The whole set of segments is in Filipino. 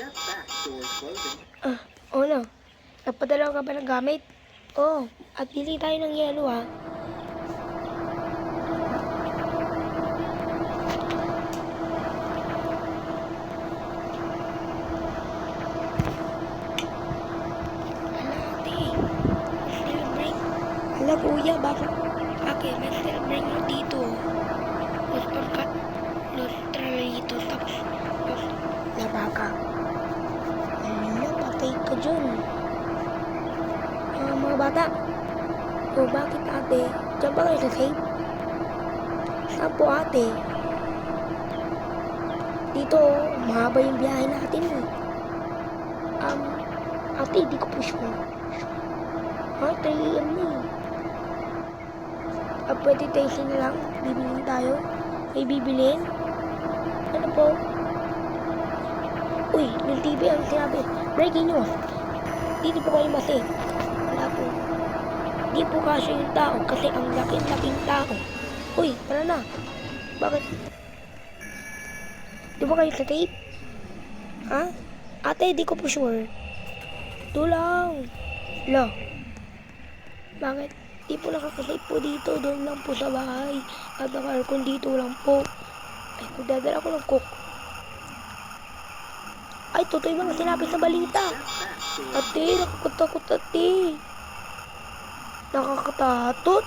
Step back, doors closing. Ah, oo na. Nagpadala ka ba ng gamit? Oo. At bili tayo ng yelo ha. Hala, kuya, bakit? Bakit? May steel break mo dito. Los. Los Tralitos. Tapos, Los Labaga. Hala, dyan. Ah, mga bata. O, bakit ate? Diyan ba kayo safe? Saan po ate? Dito, mahaba yung biyahe natin eh. Um, ate, di ko po sure. Ha, 3 a.m. na eh. Ah, pwede tayo na lang. Bibilin tayo. May bibilin? Ano po? Uy, ng TV ang sinabi. Breaking news. Dito po kayo masig. Wala po. Di po kasya yung tao kasi ang laking-laking tao. Uy, tara na. Bakit? Di ba kayo sa tape? Ha? Ate, di ko po sure. Tulang. Lo. Bakit? Di po nakakasafe po dito. Doon lang po sa bahay. At naka-aircon dito lang po. Ay, magdadala ko ng cook. Ay, totoo yung mga sinabi sa balita. Ate, nakakatakot ate. Nakakatatot.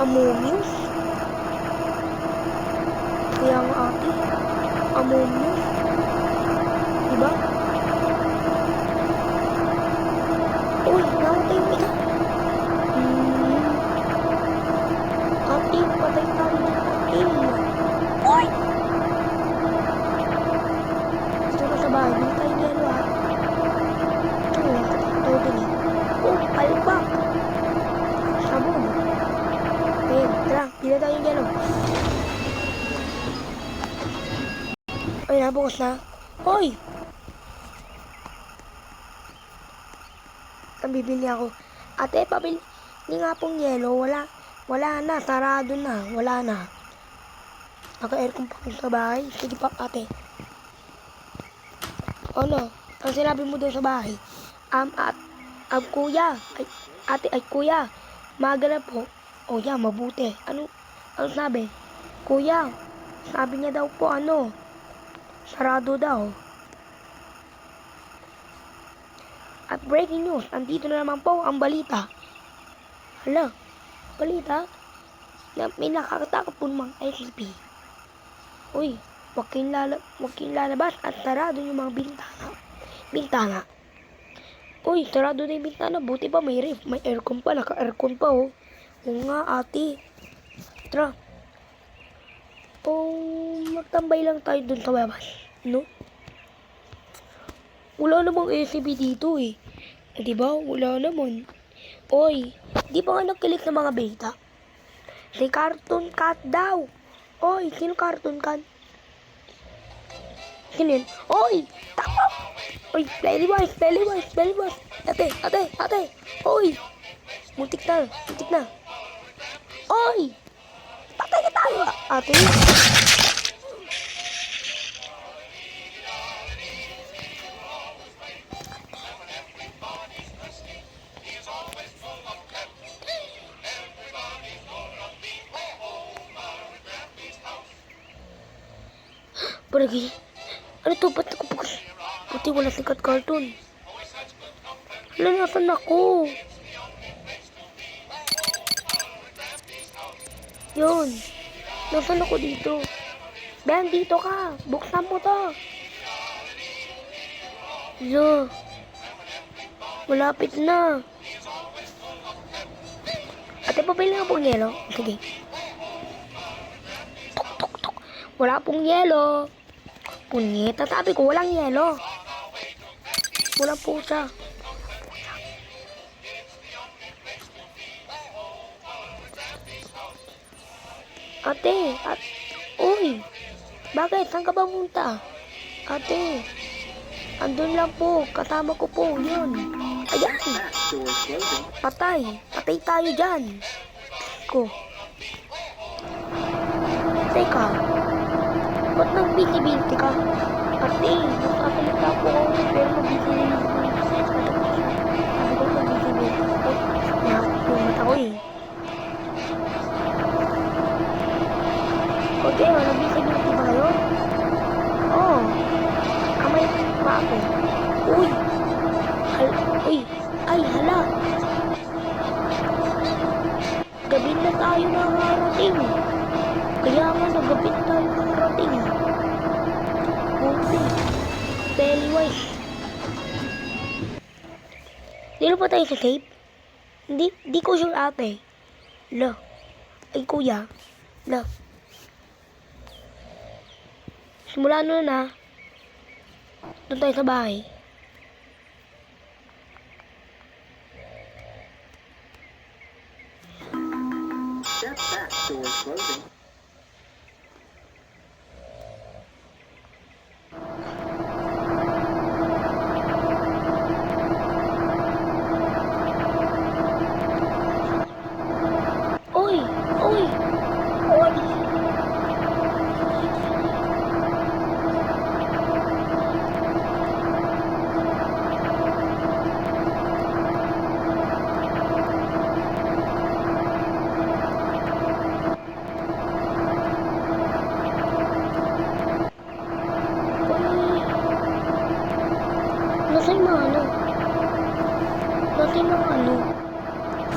Ammonius. Kaya nga ate. Ammonius. Diba? Uy, namatay yung isa. Hmm. Ate, patay tayo dyan ate. Uy! Gusto ko sa bahay. Bili tayo ng yelo ha. Oo, totoo din eh. Oh, palpak. Sabon. Ayun, tara, pila tayo ng yelo. Ay, nabukas na. Hoy! Ang bibili ako. Ate, pabili ni nga pong yelo. Wala, wala na. Sarado na. Wala na. Naka-aircon pa sa bahay. Sige pa, ate. Ano? Ang sinabi mo doon sa bahay? Um, at, um, kuya, ay, ate, ay, kuya, maaga na po. O, yeah, mabuti. Ano, ano sabi? Kuya, sabi niya daw po, ano, sarado daw. At breaking news, andito na naman po ang balita. Hala, balita? Na may nakakatakot po ng mga ICP. Uy, Huwag kayong, lala, huwag kayong lalabas at sarado yung mga bintana. Bintana. Uy, sarado na yung bintana. Buti pa may ref. May aircon pa. Naka-aircon pa, oh. Oo nga, ate. Tara. Oh, magtambay lang tayo dun sa labas. No? Wala namang ACB dito, eh. Eh, Di ba? Wala naman. Oy, di ba nga nagkilik ng mga beta? Si Cartoon Cat daw. Oy, sino Cartoon Cat? Sino yun? Oy! Takbo! Oy, Pennywise! Pennywise! Pennywise! Ate! Ate! Ate! Oy! Muntik na! Muntik na! Oy! Patay ka tayo! Ate! Paragi. Ano to? Ba't ako pag... Buti wala sikat cartoon. Wala nasan ako. Yun. Nasaan ako dito? Ben, dito ka. Buksan mo to. Lo. Malapit na. Ate, pabili nga pong yelo. Sige. Tok, tok, tok. Wala pong yelo. Punyeta, sabi ko walang yelo. Walang pusa. Ate, at, uy, bakit? Saan ka ba punta? Ate, andun lang po, kasama ko po, yun. Ayan, patay, patay tayo dyan. Ko. Teka, ba't nang binti ka? Ate, nagsasalita po ako pero mabibili na ako. Sabi ko mabibili ako. Nakakit yung mata ko eh. Okay, ano visibility ba kayo? Oo. Oh, kamay pa ako. Uy! Hal Uy! Ay, hala! Gabi na tayo nakarating. Kaya nga, nagabi na tayo nakarating. Buti. Pennywise. Dito pa tayo sa tape? Hindi, di ko sure ate. La. Ay, kuya. La. Simula nun na. Doon tayo sa bahay. Step back. Doors closing. Uy! Uy! Uy! Uy! Mga ano? Yung mga ano?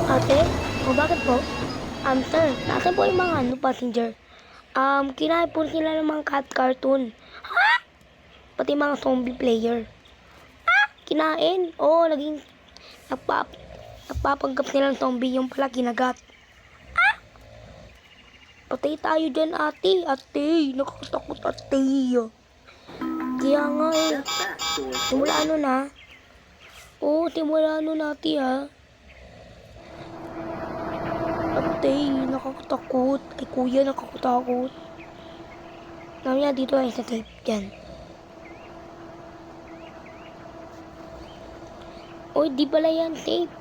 Ate? O bakit po? Um, sir, nasa po yung mga ano, passenger? Um, kinain po sila ng mga cat cartoon. Ha? Pati mga zombie player. Ha? Kinain? Oo, naging... Nagpap... Nagpapanggap sila ng zombie yung pala kinagat. Ha? Patay tayo dyan, ate. Ate, nakakatakot, ate. Kaya nga eh. Simula ano na? Oo, simula ano natin ha? Ate, nakakatakot. Ay, kuya, nakakatakot. Mamaya dito tayo sa tape. Yan. Uy, di pala yan safe.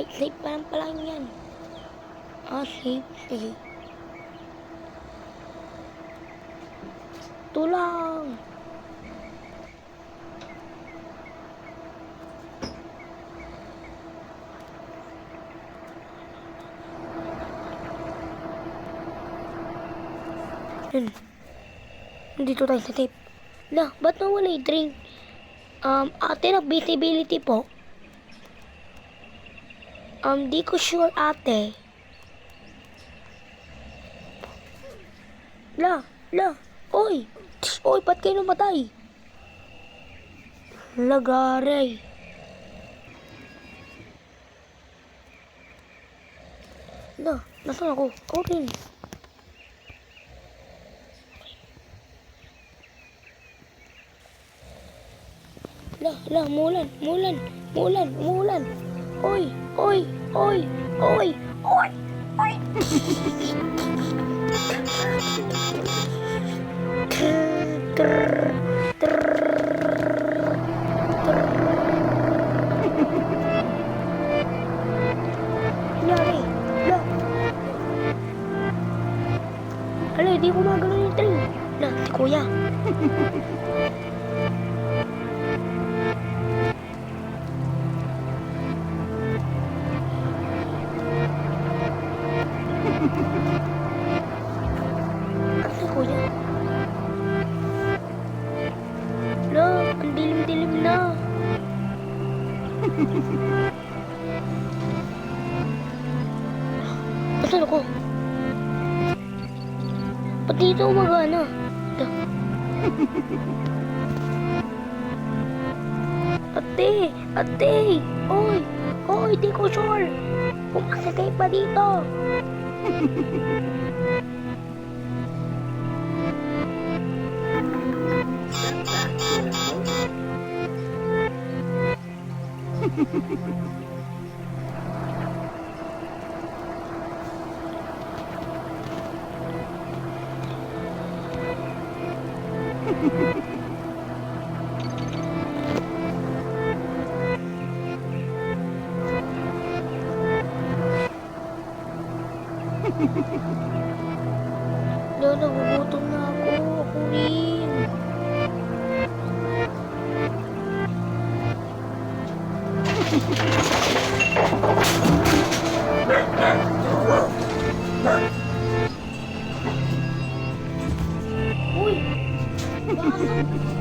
Ay, safe pa lang pala yan. Ah, safe. Sige. Tulang. Yun. Nandito tayo sa tape. Na, ba't nawala yung drink? Um, ate, na visibility po. Um, di ko sure ate. La, la, oy. Tsh, Oy, ba't kayo namatay? Lagaray. La, nasan ako? Rin. La, la, mulan, mulan, mulan, mulan. Oy, oy, oy, oy, oy, oy. Asan ako? Ba't dito umagana? La. Ate! Ate! Oy! Oy! Di ko sure! Pumasakay pa dito! Closing. Wala, nagugutom na ako. Ako rin. Uy! Bakit?